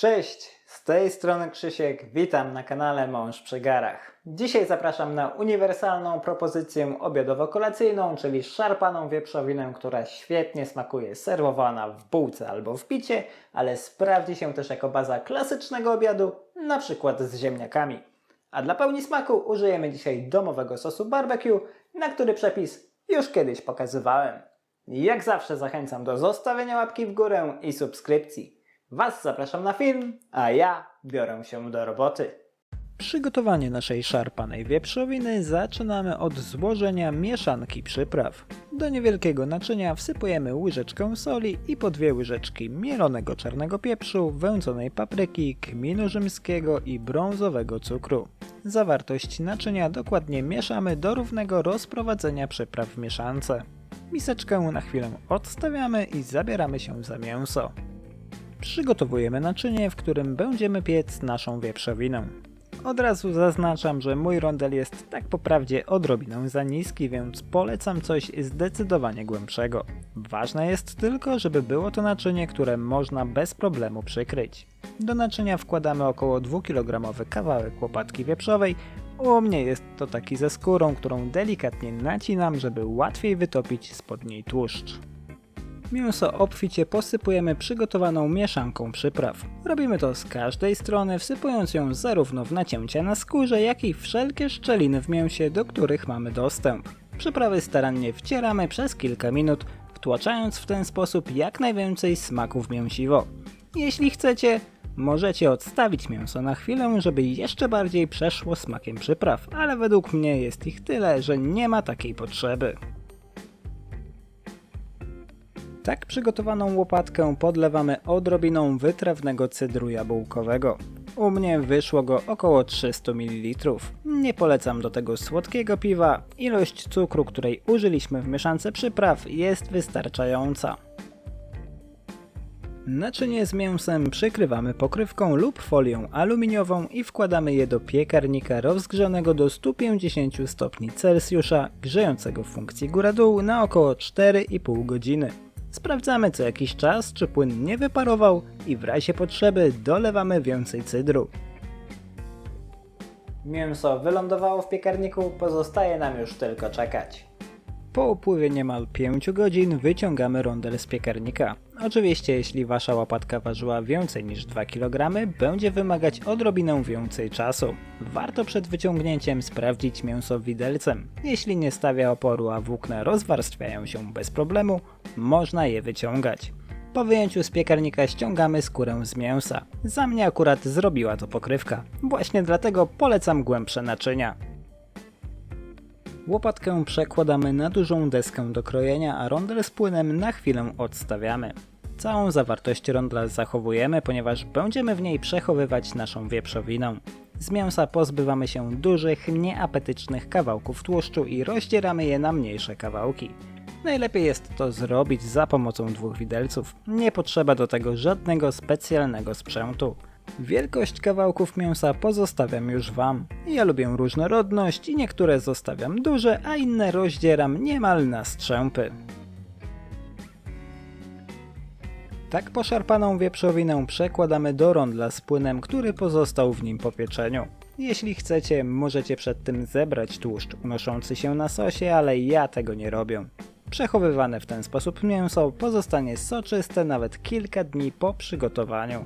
Cześć, z tej strony Krzysiek, witam na kanale Mąż przy garach. Dzisiaj zapraszam na uniwersalną propozycję obiadowo-kolacyjną, czyli szarpaną wieprzowinę, która świetnie smakuje serwowana w bułce albo w picie, ale sprawdzi się też jako baza klasycznego obiadu, na przykład z ziemniakami. A dla pełni smaku użyjemy dzisiaj domowego sosu barbecue, na który przepis już kiedyś pokazywałem. Jak zawsze zachęcam do zostawienia łapki w górę i subskrypcji. Was zapraszam na film, a ja biorę się do roboty. Przygotowanie naszej szarpanej wieprzowiny zaczynamy od złożenia mieszanki przypraw. Do niewielkiego naczynia wsypujemy łyżeczkę soli i po dwie łyżeczki mielonego czarnego pieprzu, wędzonej papryki, kminu rzymskiego i brązowego cukru. Zawartość naczynia dokładnie mieszamy do równego rozprowadzenia przypraw w mieszance. Miseczkę na chwilę odstawiamy i zabieramy się za mięso. Przygotowujemy naczynie, w którym będziemy piec naszą wieprzowinę. Od razu zaznaczam, że mój rondel jest tak po prawdzie za niski, więc polecam coś zdecydowanie głębszego. Ważne jest tylko, żeby było to naczynie, które można bez problemu przykryć. Do naczynia wkładamy około 2 kg kawałek łopatki wieprzowej. U mnie jest to taki ze skórą, którą delikatnie nacinam, żeby łatwiej wytopić spod niej tłuszcz. Mięso obficie posypujemy przygotowaną mieszanką przypraw. Robimy to z każdej strony, wsypując ją zarówno w nacięcia na skórze, jak i wszelkie szczeliny w mięsie, do których mamy dostęp. Przyprawy starannie wcieramy przez kilka minut, wtłaczając w ten sposób jak najwięcej smaku w mięsiwo. Jeśli chcecie, możecie odstawić mięso na chwilę, żeby jeszcze bardziej przeszło smakiem przypraw, ale według mnie jest ich tyle, że nie ma takiej potrzeby. Tak przygotowaną łopatkę podlewamy odrobiną wytrawnego cydru jabłkowego. U mnie wyszło go około 300 ml. Nie polecam do tego słodkiego piwa. Ilość cukru, której użyliśmy w mieszance przypraw jest wystarczająca. Naczynie z mięsem przykrywamy pokrywką lub folią aluminiową i wkładamy je do piekarnika rozgrzanego do 150 stopni Celsjusza, grzejącego w funkcji góra-dół na około 4,5 godziny. Sprawdzamy co jakiś czas, czy płyn nie wyparował i w razie potrzeby dolewamy więcej cydru. Mięso wylądowało w piekarniku, pozostaje nam już tylko czekać. Po upływie niemal 5 godzin wyciągamy rondel z piekarnika. Oczywiście jeśli wasza łapatka ważyła więcej niż 2 kg, będzie wymagać odrobinę więcej czasu. Warto przed wyciągnięciem sprawdzić mięso widelcem. Jeśli nie stawia oporu, a włókna rozwarstwiają się bez problemu, można je wyciągać. Po wyjęciu z piekarnika ściągamy skórę z mięsa. Za mnie akurat zrobiła to pokrywka. Właśnie dlatego polecam głębsze naczynia. Łopatkę przekładamy na dużą deskę do krojenia, a rondel z płynem na chwilę odstawiamy. Całą zawartość rondla zachowujemy, ponieważ będziemy w niej przechowywać naszą wieprzowinę. Z mięsa pozbywamy się dużych, nieapetycznych kawałków tłuszczu i rozdzieramy je na mniejsze kawałki. Najlepiej jest to zrobić za pomocą dwóch widelców. Nie potrzeba do tego żadnego specjalnego sprzętu. Wielkość kawałków mięsa pozostawiam już Wam. Ja lubię różnorodność i niektóre zostawiam duże, a inne rozdzieram niemal na strzępy. Tak poszarpaną wieprzowinę przekładamy do rondla z płynem, który pozostał w nim po pieczeniu. Jeśli chcecie, możecie przed tym zebrać tłuszcz unoszący się na sosie, ale ja tego nie robię. Przechowywane w ten sposób mięso pozostanie soczyste nawet kilka dni po przygotowaniu.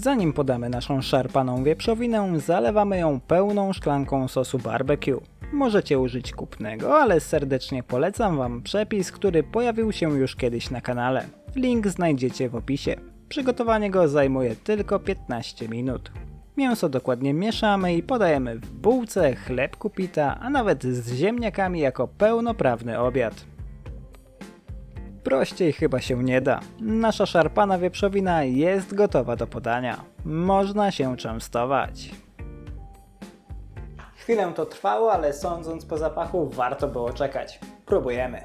Zanim podamy naszą szarpaną wieprzowinę, zalewamy ją pełną szklanką sosu barbecue. Możecie użyć kupnego, ale serdecznie polecam Wam przepis, który pojawił się już kiedyś na kanale. Link znajdziecie w opisie. Przygotowanie go zajmuje tylko 15 minut. Mięso dokładnie mieszamy i podajemy w bułce, chlebku pita, a nawet z ziemniakami jako pełnoprawny obiad. Prościej chyba się nie da. Nasza szarpana wieprzowina jest gotowa do podania. Można się częstować. Chwilę to trwało, ale sądząc po zapachu warto było czekać. Próbujemy.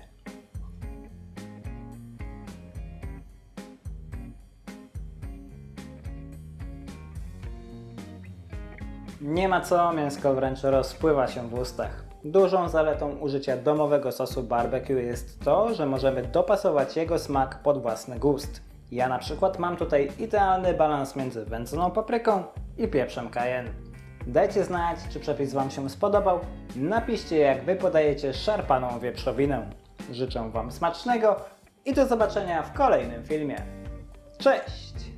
Nie ma co, mięsko wręcz rozpływa się w ustach. Dużą zaletą użycia domowego sosu barbecue jest to, że możemy dopasować jego smak pod własny gust. Ja na przykład mam tutaj idealny balans między wędzoną papryką i pieprzem cayenne. Dajcie znać, czy przepis Wam się spodobał. Napiszcie, jak Wy podajecie szarpaną wieprzowinę. Życzę Wam smacznego i do zobaczenia w kolejnym filmie. Cześć!